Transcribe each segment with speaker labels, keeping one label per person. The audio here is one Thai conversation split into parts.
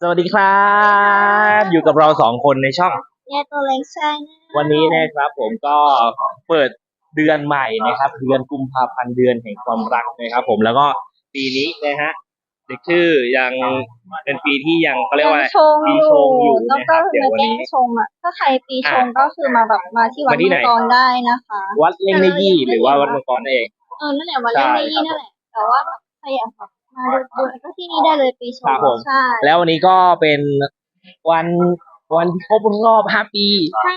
Speaker 1: สวัสดีครับ อยู่กับเราสองคนในช่อง
Speaker 2: แย่ตัวเล็กใช่นะ
Speaker 1: วันนี้นะครับ ผมก็เปิดเดือนใหม่นะครับ เดือนกุมภาพันธ์เดือนแห่งความรักนะครับ ผมแล้วก็ปีนี้นะฮะเด็กชื่อยังเป็นปีที่ยังเขาเรียกว่าอะไร
Speaker 2: งชง
Speaker 1: ปี
Speaker 2: อ
Speaker 1: ช
Speaker 2: ยู่
Speaker 1: งอยู่
Speaker 2: แล้ว
Speaker 1: นะค
Speaker 2: ก็
Speaker 1: รับเดี๋ยว
Speaker 2: มา
Speaker 1: วัน
Speaker 2: แก้
Speaker 1: นี้
Speaker 2: ชงอะ ถ้าใครปีชง
Speaker 1: อะ
Speaker 2: ก็คือมาแบบมาที่วัด
Speaker 1: มาที่ไหน
Speaker 2: มังกรได้นะคะ
Speaker 1: วัดเล่งในยี่หรือว่าวัดมังกรนั่นเอง
Speaker 2: เออนั่นแหละวัดเล่น
Speaker 1: ใช่
Speaker 2: ในนี่นั่นแหละแต่ว่าแบบใครอยากแบบมา ดูดูก็ที่นี่ได้เลยปีชง
Speaker 1: ครับผม
Speaker 2: ใช่
Speaker 1: แล้ววันนี้ก็เป็นวันวันที่ครบรอบห้าปี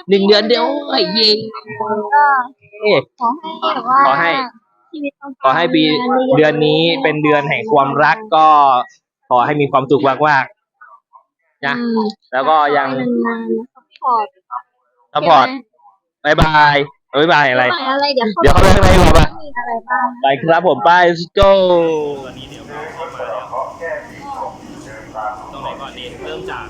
Speaker 1: หนึ่งเดือนเดียวเฮ้ยเย้
Speaker 2: ก็
Speaker 1: เอ้ย
Speaker 2: ขอให้แบบว่า
Speaker 1: ขอให้
Speaker 2: ชีวิตปังๆ
Speaker 1: ขอให้ปีเดือนนี้เป็นเดือนแห่งความรักก็ขอให้มีความสุขมากๆนะ
Speaker 2: อืม
Speaker 1: แล้วก็ยัง
Speaker 2: นานๆซัพพอร์ต
Speaker 1: ซัพพอร์ตบายบายบายบายอะไร
Speaker 2: ไม่อะไร เดี๋ยว
Speaker 1: เดี๋ยวเขาไปข้างในดีกว่าปะ
Speaker 2: มีอะไรบ้าง
Speaker 1: ไปครับผมไป let's go ตอนนี้เดี๋ยว เราเข้ามาแล้วตรงไหนก่อนดีเริ่มจาก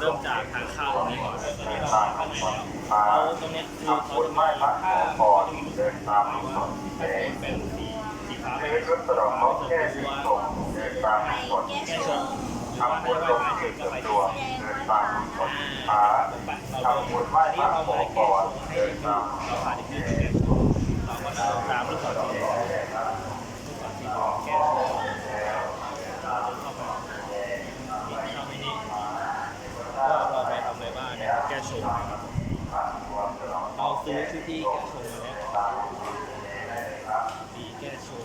Speaker 1: เริ่มจากทางเข้าตรงนี้ก่อนตอนนี้เราเข้ามาแล้วเขาตรงเนี้ยคือเขาจะมีผ้าเขาจะมีรูปภาพว่าถ้าเป็นเป็นสีสีฟ้าไปก็จะตัวแก้ชงหรือว่าไม่ได้ไหว้พระก็ไปที่อ่าไปเราเริ่มอันนี้เรามาแก้ชงให้เราผ่านที่แก้ชงเราก็จะตามลูกศรสีแดงลูกศรสีแดงแก้ชงเราจะเข้าไปนี่เข้าไปนี่ก็เราไปทำอะไรบ้างเนี่ยแก้ชงนะครับ เราซื้อชุดที่แก้ชงมาแล้วสีแก้ชง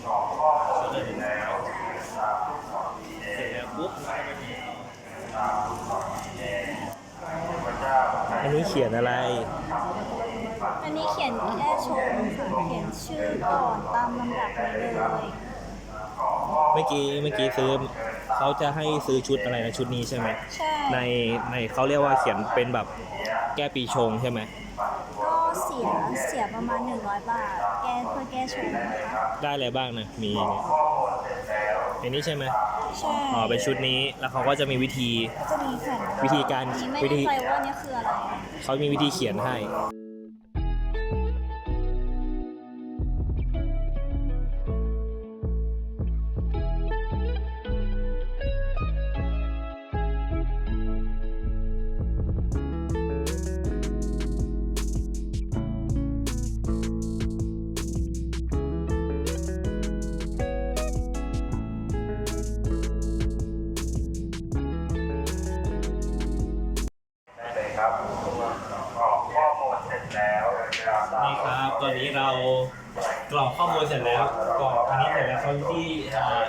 Speaker 1: ซื้อเลยหนึ่งแล้วเสร็จแล้วปุ๊บเราก็ไปดูอันนี้เขียนอะไร
Speaker 2: อันนี้เขียนแค่ชงค่ะเขียนชื่อก่อนตามลำดับนี้เลย
Speaker 1: เมื่อกี้เมื่อกี้ซื้อเขาจะให้ซื้อชุดอะไรนะชุดนี้ใช่ไหม
Speaker 2: ใช่
Speaker 1: ในในเขาเรียกว่าเขียนเป็นแบบแก้ปีชงใช่ไหม
Speaker 2: ก็เสียเสียประมาณ 100 บาท แก้เพื่อแก้ชงนะคะ
Speaker 1: ได้อะไรบ้างนะมีเนี่ยในนี้ใช่ไหม
Speaker 2: ใช่
Speaker 1: อ๋อเป็นชุดนี้แล้วเขาก็จะมีวิธี
Speaker 2: จะมีแผ่น
Speaker 1: วิธีการ
Speaker 2: นี้ไม่
Speaker 1: วิธี
Speaker 2: แน่ใจว่าเนี่ยคืออะไร
Speaker 1: เขามีวิธีเขียนให้
Speaker 3: เสร็จแล้ว
Speaker 1: กรอกอันนี้เสร็จแล้วเขาที่เอ่อ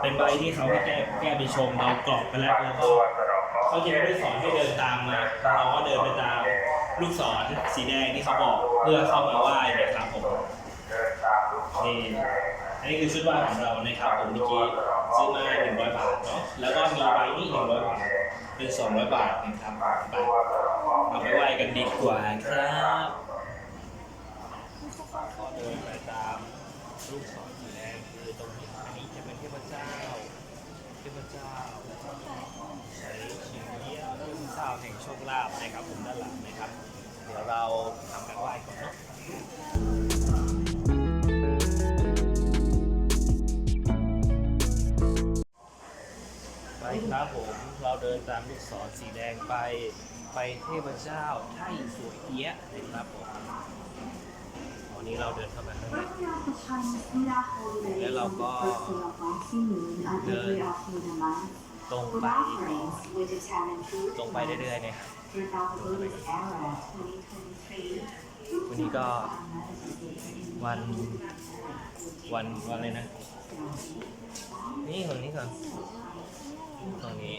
Speaker 1: เป็นใบที่เขาให้แก้แก้ปีชงเรากรอกไปแล้วแล้วก็เขาจะไม่ได้สอนให้เดินตามมาเราก็เดินไปตามลูกศรสีแดงที่เขาบอกเพื่อเข้ามาไหว้เนะครับผม
Speaker 3: นี่
Speaker 1: อันนี้คือชุดไหว้ของเรานะครับผมเมื่อกี้ซื้อมา100 บาทเนาะแล้วก็มีใบนี้100บาทเป็น 200 บาทนะครับไปเอาไปไหว้กันดีกว่าครับ ลูกศรสีแดงคือตรงนี้อันนี้จะเป็นเทพเจ้า เทพเจ้าใช้ชียงเยี่ยมเทพเจ้าแห่งโชคลาภนะครับผมด้านหลังนะครับเดี๋ยวเราทำการไหว้ก่อนเนาะไปครับผมเราเดินตามลูกศรสีแดงไปไปเทพเจ้าไท่สวยเอี้ยนะครับผม นี้เราเดินเข้าไปข้างในแล้วเราก็เดินตรงไปตรงไปเรื่อยๆเนะครับวันนี้ก็วันวันวันเลยนะ นี่ตรงนี้ก่อนตรงนี้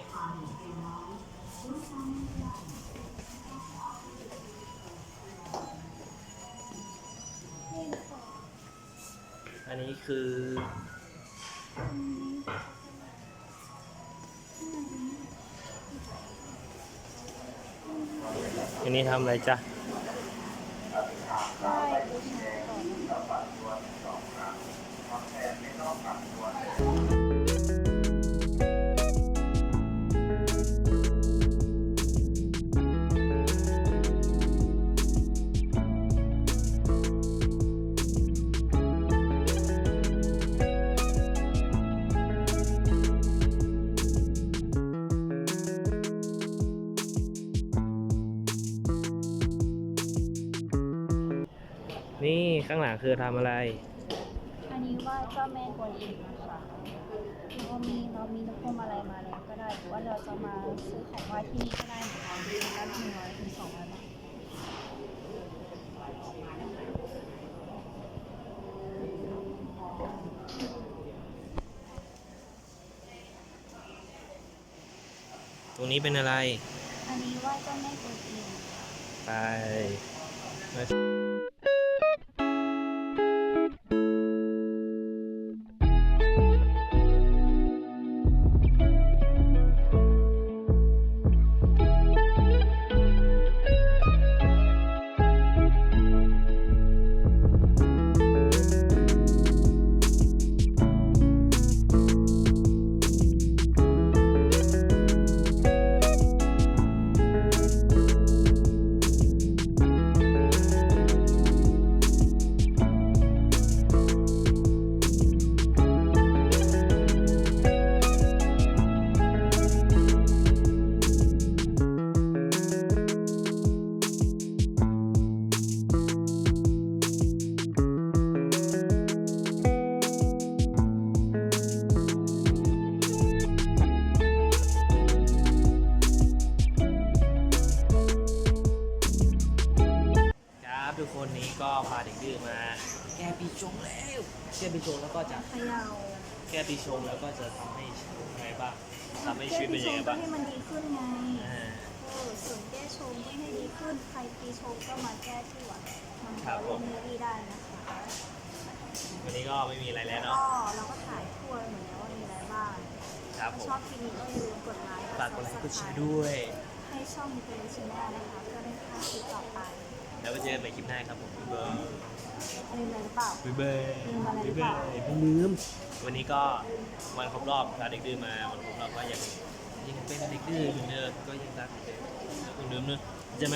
Speaker 1: อันนี้คือ อันนี้ทำอะไรจ๊ะ
Speaker 2: ได้บู
Speaker 1: ข้างหลังคือทำอะไร
Speaker 2: อันนี้ว่าเจ้าแม่กวนอิมนะคะเรามีเรามีนกพวงมาลัยมาแล้วก็ได้หรือว่าเราจะมาซื้อของไหว้ที่นี่ก็ได้เหมือนกันด้านหนึ่งร้อยถึงสองร้อยบาท
Speaker 1: ตรงนี้เป็นอะไร
Speaker 2: อันนี้ว่าเจ้าแม่กวนอิม
Speaker 1: ไปค แก้ปีชงแล้วแก้ปีชงแล้วก็จะ
Speaker 2: เขย่า
Speaker 1: แก้ปีชงแล้วก็จะทำให้ชีวิตยังไงบ้างทำให้ชีวิตเป็นยังไง
Speaker 2: ก็
Speaker 1: บ้าง
Speaker 2: ให้มันดีขึ้นไง
Speaker 1: อ่า
Speaker 2: เออส่วนแก้ชงก็ให้ดีขึ้น ใครปีชงก็มาแก้ที่วัดมัน
Speaker 1: ครับผม
Speaker 2: เรื่องนี้ได้นะคะ
Speaker 1: วันนี้ก็ไม่มีอะไรแล้ว
Speaker 2: ก็
Speaker 1: เนาะ
Speaker 2: เราก็ถ่ายทั่วเหมือนแล้วว่ามีอะไรบ้าง
Speaker 1: ครับผม
Speaker 2: ถ้าชอบคลิปนี้ก็อย่าลืมกดไลค์
Speaker 1: ฝากกดไลค์กดแชร์ด้วย
Speaker 2: ให้ช่องมีเป็นชิ้นแรกนะคะเพื่อไม่พลาดคลิปต่อไป
Speaker 1: แล้วไปเจอกันใหม่คลิปหน้าครับผมบ๊ายบาย
Speaker 2: ลืมอะไรหรือเปล่า
Speaker 1: บ๊ายบาย
Speaker 2: ลืมอะไรหรือเป
Speaker 1: บ๊าย
Speaker 2: ล่า
Speaker 1: บายไม่ลืมวันนี้ก็วันครบรอบพาเด็กดื้อมาวันครบรอบก็ยังยังเป็นเด็กดื้อเหมือนเดิมก็ยังรักเหมือนเดิมเหมือนเดิมเนอะใช่ไหม